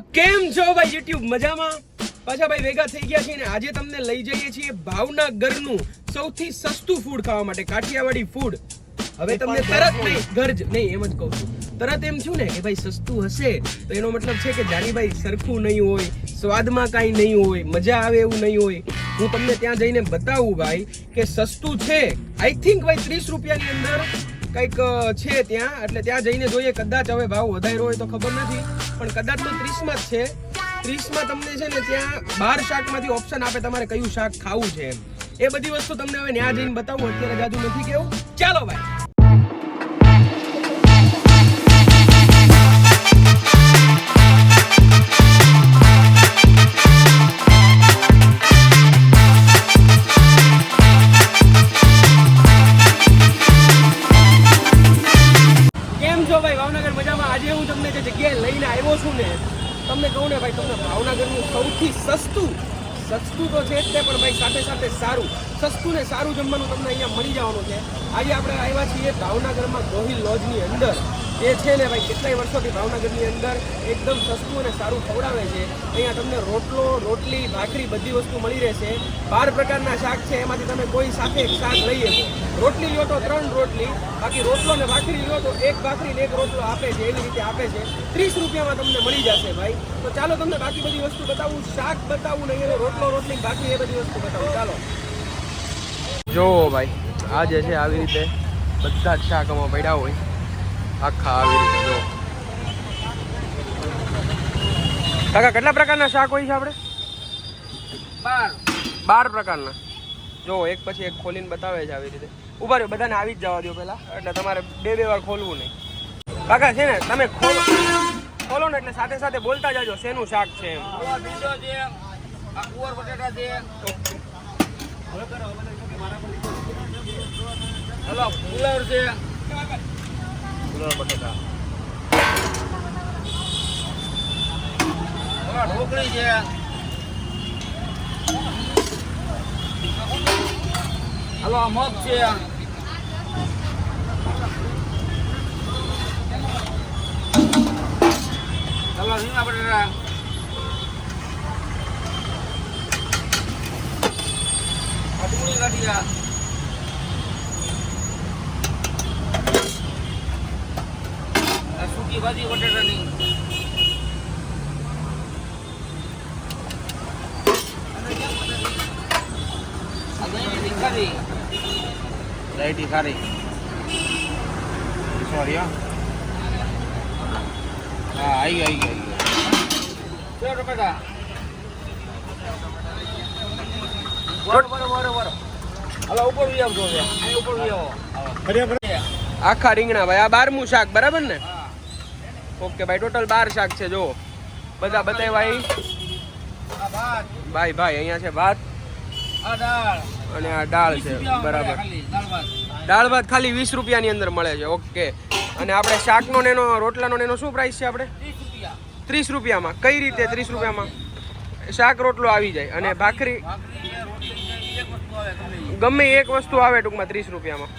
કેમ છો ભાઈ યુટ્યુબ મજામાં? પાછા ભાઈ ભેગા થઈ ગયા છે ને આજે તમને લઈ જઈએ છીએ ભાવનગરનું સૌથી સસ્તું ફૂડ ખાવા માટે કાઠિયાવાડી ફૂડ હવે તમને તરત નહીં ઘર જ નહીં એમ જ કહું છું. તરત એમ છું ને કે ભાઈ સસ્તું હશે તો એનો મતલબ છે કે જાનીભાઈ સરખું નહીં હોય સ્વાદમાં કાંઈ નહીં હોય મજા આવે એવું નહીં હોય. હું તમને ત્યાં જઈને બતાવું ભાઈ કે સસ્તું છે. આઈ થિંક ભાઈ ત્રીસ રૂપિયાની અંદર કંઈક છે ત્યાં. એટલે ત્યાં જઈને જોઈએ, કદાચ હવે ભાવ વધાર્યો હોય તો ખબર નથી. પણ કદાચ તો ત્રીસમાં જ છે. ત્રીસમાં તમને છે ને ત્યાં બાર શાકમાંથી ઓપ્શન આપે, તમારે કયું શાક ખાવું છે એ બધી વસ્તુ તમને હવે ત્યાં જઈને બતાવું. અત્યારે જાજુ નથી કેવું. ચાલો ભાઈ. તમને કહું ને ભાઈ, તમને ભાવનગરનું સૌથી સસ્તું સસ્તું તો છે જ તે, પણ ભાઈ, સાથે સાથે સારું. સસ્તું ને સારું જમવાનું તમને અહીંયા મળી જવાનું છે. આજે આપણે આવ્યા છીએ ભાવનગરમાં ગોહિલ લોજની અંદર. એ છે ને ભાઈ, કેટલાય વર્ષોથી ભાવનગરની અંદર એકદમ સસ્તું અને સારું ખવડાવે છે. અહીંયા તમને રોટલો, રોટલી, ભાખરી બધી વસ્તુ મળી રહેશે. બાર પ્રકારના શાક છે, એમાંથી તમે કોઈ સાથે એક શાક લઈ શકો. રોટલી લ્યો તો ત્રણ રોટલી, બાકી રોટલો ને ભાખરી લ્યો તો એક ભાખરી ને એક રોટલો આપે છે, એવી રીતે આપે છે. ત્રીસ રૂપિયામાં તમને મળી જશે ભાઈ. તો ચાલો તમને બાકી બધી વસ્તુ બતાવું, શાક બતાવું, નહીં રોટલો, રોટલી ભાખરી એ બધી વસ્તુ બતાવું. ચાલો. જોવો ભાઈ, આ જે છે, આવી રીતે બધા જ શાક આમાં પડ્યા હોય. આખા આવી રીતે જો. કાકા કેટલા પ્રકારના શાક હોય છે આપણે? બાર. બાર પ્રકારના. જો એક પછી એક ખોલીને બતાવે છે આવી રીતે. ઊભા રહ્યો બધાને આવી જ જવા દો પહેલાં. એટલે તમારે બે બે વાર ખોલવું નહીં. કાકા છે ને તમે ખોલો. ખોલો ને એટલે સાથે સાથે બોલતા જાજો શેનું શાક છે એમ. હલો. છે. આ બટેકા ઢોકળી છે. હલો મગ છે. હલો રીંગણા બટેટા. આ ડુંગળી આ ભાજી બટેટાની આ દહીંની ખારી સોરી હા. હા આવી ગઈ આવી. ટમેટા આખા રીંગણા ભાઈ આ બારમું શાક બરાબર ને? ઓકે ભાઈ ટોટલ બાર શાક છે જો બધા બતાવ્યા ભાઈ ભાઈ ભાઈ અહીંયા છે ભાત અને આ દાળ છે બરાબર. દાળ ભાત. ખાલી વીસ રૂપિયાની અંદર મળે છે ઓકે. અને આપણે શાકનો ને એનો રોટલાનો ને એનો શું પ્રાઇસ છે આપણે? ત્રીસ રૂપિયામાં. કઈ રીતે ત્રીસ રૂપિયામાં? શાક રોટલો આવી જાય અને ભાખરી ભાખરી છે રોટલી છે એક વસ્તુ આવે ગમે એક વસ્તુ આવે ટૂંકમાં ત્રીસ રૂપિયામાં.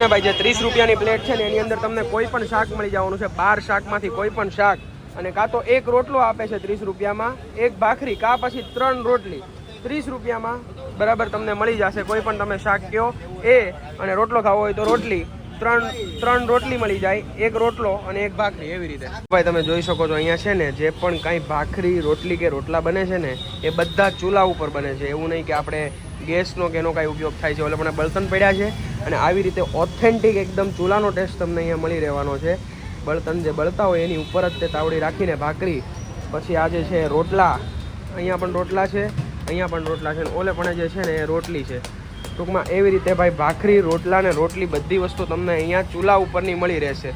ભાઈ, જે ત્રીસ રૂપિયાની પ્લેટ છે ને, એની અંદર તમને કોઈ પણ શાક મળી જવાનું છે. બાર શાકમાંથી કોઈ પણ શાક. અને કાં તો એક રોટલો આપે છે ત્રીસ રૂપિયામાં, એક ભાખરી, કાં પછી ત્રણ રોટલી. ત્રીસ રૂપિયામાં બરાબર તમને મળી જશે. કોઈ પણ તમે શાક કહો એ અને રોટલો ખાવો હોય તો રોટલી. ત્રણ ત્રણ રોટલી મળી જાય. એક રોટલો અને એક ભાખરી, એવી રીતે. ભાઈ, તમે જોઈ શકો છો અહીંયા છે ને, જે પણ કાંઈ ભાખરી, રોટલી કે રોટલા બને છે ને, એ બધા ચૂલા ઉપર બને છે. એવું નહીં કે આપણે ગેસનો કે એનો કાંઈ ઉપયોગ થાય છે. ઓલે મને બળતણ પડ્યા છે અને આવી રીતે ઓથેન્ટિક એકદમ ચૂલાનો ટેસ્ટ તમને અહીંયા મળી રહેવાનો છે. બળતણ જે બળતા હોય એની ઉપર જ તે તાવડી રાખીને ભાખરી, પછી આ જે છે રોટલા, અહીંયા પણ રોટલા છે, અહીંયા પણ રોટલા છે અને ઓલે પણ જે છે ને એ રોટલી છે. ટૂંકમાં એવી રીતે ભાઈ ભાખરી, રોટલા ને રોટલી બધી વસ્તુ તમને અહીંયા ચૂલા ઉપરની મળી રહેશે.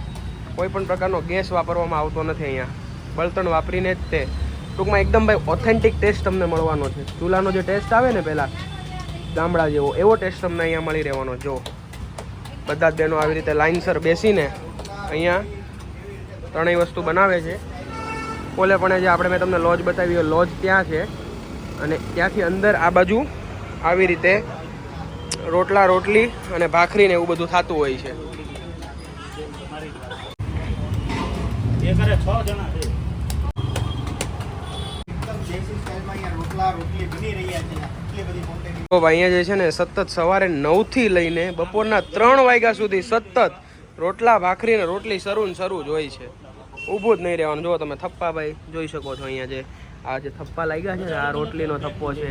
કોઈ પણ પ્રકારનો ગેસ વાપરવામાં આવતો નથી અહીંયા. બળતણ વાપરીને જ તે. ટૂંકમાં એકદમ ભાઈ ઓથેન્ટિક ટેસ્ટ તમને મળવાનો છે. ચૂલાનો જે ટેસ્ટ આવે ને પહેલાં ગામડા જેવો એવો ટેસ્ટ તમને અહીંયા મળી રહેવાનો. જો બધા જ બહેનો આવી રીતે લાઇનસર બેસીને અહીંયા ત્રણેય વસ્તુ બનાવે છે. પોલેપણે પણ જે આપણે મેં તમને લોજ બતાવી લોજ ત્યાં છે. અને ત્યાંથી અંદર આ બાજુ આવી રીતે રોટલા રોટલી અને ભાખરીને એવું બધું થતું હોય છે. રોટલા રોટલી બની રહ્યા છે. અહીંયા જે છે ને સતત સવારે નવથી લઈને બપોરના ત્રણ વાગ્યા સુધી સતત રોટલા, ભાખરી ને રોટલી શરૂ ને શરૂ જ હોય છે. ઊભું જ નહીં રહેવાનું. જો તમે થપ્પા ભાઈ, જોઈ શકો છો અહીંયા જે આ જે થપ્પા લાગ્યા છે આ રોટલીનો થપ્પો છે.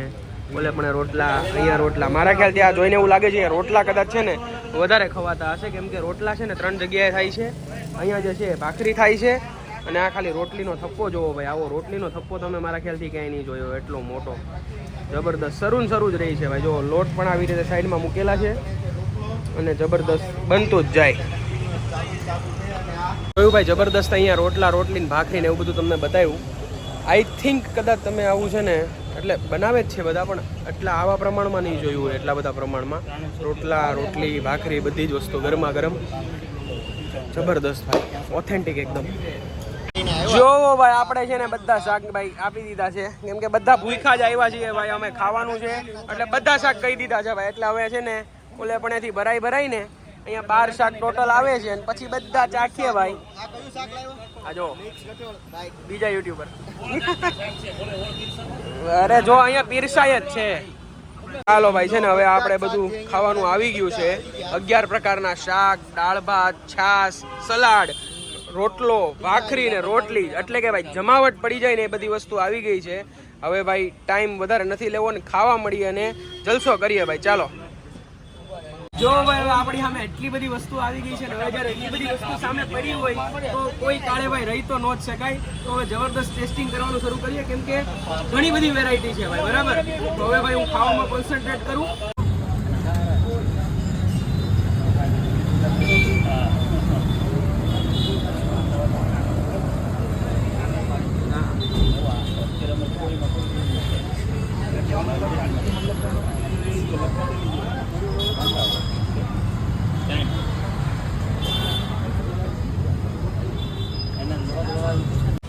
બોલે પણ રોટલા, અહીંયા રોટલા. મારા ખ્યાલથી આ જોઈને એવું લાગે છે રોટલા કદાચ છે ને વધારે ખવાતા હશે. કેમ કે રોટલા છે ને ત્રણ જગ્યાએ થાય છે. અહીંયા જે છે ભાખરી થાય છે. અને આ ખાલી રોટલીનો થપ્પો જોવો ભાઈ, આવો રોટલીનો થપ્પો તમે મારા ખ્યાલથી ક્યાંય નહીં જોયો, એટલો મોટો. જબરદસ્ત સરું સરું જ રહી છે ભાઈ. જો, લોટ પણ આવી રીતે સાઈડમાં મૂકેલા છે અને જબરદસ્ત બનતું જ જાય. જોયું ભાઈ, જબરદસ્ત અહીંયા રોટલા, રોટલી ભાખરી ને એવું બધું તમને બતાવ્યું. આઈ થિંક કદાચ તમે આવું છે ને, એટલે બનાવે જ છે બધા, પણ એટલા આવા પ્રમાણમાં નહીં જોયું હોય, એટલા બધા પ્રમાણમાં. રોટલા, રોટલી, ભાખરી, બધી જ વસ્તુ ગરમા ગરમ. જબરદસ્ત ભાઈ ઓથેન્ટિક એકદમ. જોવો ભાઈ, આપણે છે ને બધા શાક ભાઈ આપી દીધા છે. કેમ કે બધા ભૂખા જ આવ્યા છીએ ભાઈ, અમે ખાવાનું છે. એટલે બધા શાક કહી દીધા છે ભાઈ. એટલે હવે છે ને ઓલે પણેથી ભરાઈ ભરાઈ ને અહીંયા બાર શાક ટોટલ આવે છે અને પછી બધા ચાખીએ ભાઈ. આ જો, બીજા યુટ્યુબર અરે જો, અહીંયા પીરસાય જ છે. ચાલો ભાઈ, છે ને હવે આપણે બધું ખાવાનું આવી ગયું છે. અગિયાર પ્રકારના શાક, દાળ ભાત, છાશ, સલાડ. રોટલો, ભાખરી ને રોટલી, એટલે કે ભાઈ જમાવટ પડી જાય ને એ બધી વસ્તુ આવી ગઈ છે. હવે ભાઈ ટાઈમ વધારે નથી લેવો ને ખાવા મળીએ અને જલસો કરીએ ભાઈ. ચાલો. જો ભાઈ હવે આપણી સામે એટલી બધી વસ્તુ આવી ગઈ છે ને, હવે જ્યારે એટલી બધી વસ્તુ સામે પડી હોય, તો કોઈ કાળે ભાઈ રહી તો ન જ શકાય. તો હવે જબરદસ્ત ટેસ્ટિંગ કરવાનું શરૂ કરીએ, કેમ કે ઘણી બધી વેરાયટી છે ભાઈ, બરાબર? તો હવે ભાઈ હું ખાવામાં કોન્સન્ટ્રેટ કરું.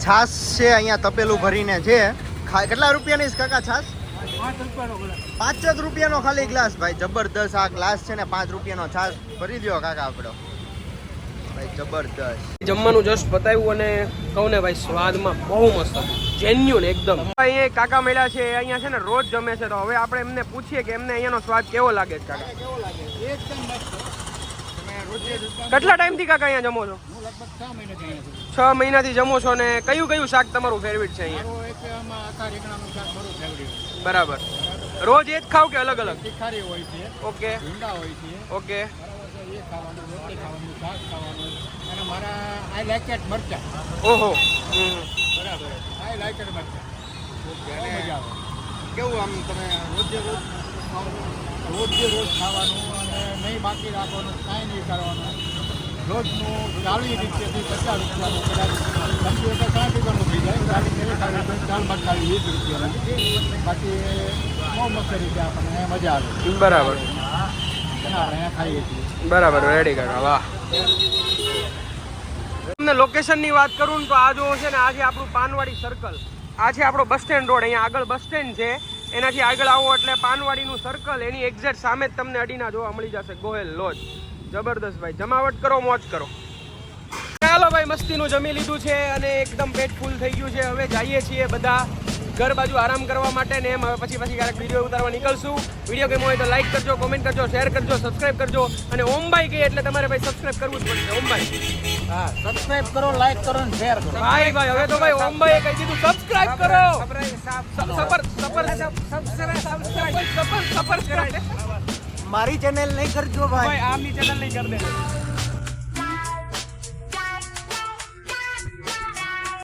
છાસ છે અહીંયા તપેલું ભરીને છે. ખા- કેટલા રૂપિયાની છે કાકા છાસ પાંચ જ રૂપિયાનો ખાલી ગ્લાસ. ભાઈ જબરદસ્ત આ ગ્લાસ છે ને પાંચ રૂપિયાનો છાસ ભરી દ્યો કાકા આપણો ભાઈ જબરદસ્ત. જમવાનું જસ્ટ બતાવ્યું અને કહું ને ભાઈ સ્વાદમાં બહુ મસ્ત જેન્યુન એકદમ. અહીંયા કાકા મળ્યા છે અહીંયા છે ને રોજ જમે છે. તો હવે આપણે એમને પૂછીએ કે એમને અહીંયાનો સ્વાદ કેવો લાગે છે કાકા? કેટલા ટાઈમથી કાકા અહીંયા જમો છો? છ મહિનાથી જમો છો ને કયું કયું શાક તમારું ફેવરિટ છે અહીંયા? બરાબર. રોજ એ જ ખાવ કે અલગ અલગ? તીખારી હોય છે ઓકે. ભીંડા હોય છે. ઓકે. એ ખાવાનું રોટલી ખાવાનું શાક ખાવાનું. અને મારા આઈ લાઈક એટ મરચા. ઓહો. બરાબર. આઈ લાઈક એટ મરચા. કેવું આમ તમે રોજે રોજ રોજે રોજ ખાવાનું અને નહીં બાકી રાખવાનું કાંઈ નહીં કરવાનું. રોજનું ચાલીસ રૂપિયાથી પચાસ રૂપિયાનું કદાચ સમજી વખત સાઠ રૂપિયાનું થઈ જાય. ચાલીસ એવી ખાવી તો ચાલ મત ખાવી વીસ રૂપિયાનું. બાકી બહુ મસ્ત રીતે આપણને મજા આવે. બરાબર. ખાઈએ છીએ. બરાબર રેડી કરો. વાહ. તમને લોકેશનની વાત કરું તો આ જો છે ને આ છે આપણું પાનવાડી સર્કલ આ છે આપણો બસ સ્ટેન્ડ રોડ. અહીંયા આગળ બસ સ્ટેન્ડ છે. એનાથી આગળ આવો એટલે પાનવાડીનું સર્કલ એની એક્ઝેક્ટ સામે જ તમને અડીના જોવા મળી જશે. ગોહેલ, લોજ. જબરદસ્ત ભાઈ. જમાવટ કરો, મોજ કરો. ચાલો ભાઈ, મસ્તીનું જમી લીધું છે અને એકદમ પેટ ફૂલ થઈ ગયું છે. હવે જઈએ છીએ બધા ઘર બાજુ આરામ કરવા માટે ને એમ હવે પછી પછી ક્યારેક વીડિયો ઉતારવા નીકળશું. વીડિયો ગેમ હોય તો લાઈક કરજો કોમેન્ટ કરજો શેર કરજો સબસ્ક્રાઇબ કરજો. અને ઓમભાઈ કહે એટલે તમારે ભાઈ સબસ્ક્રાઇબ કરવું જ પડશે. ઓમભાઈ હા સબસ્ક્રાઇબ કરો લાઈક કરો અને શેર કરો ભાઈ ભાઈ હવે તો ભાઈ ઓમભાઈ કહી દીધું સબસ્ક્રાઇબ કરો super super subscribe super super મારી ચેનલ નહીં કરજો ભાઈ ભાઈ આમની ચેનલ નહીં કરી દે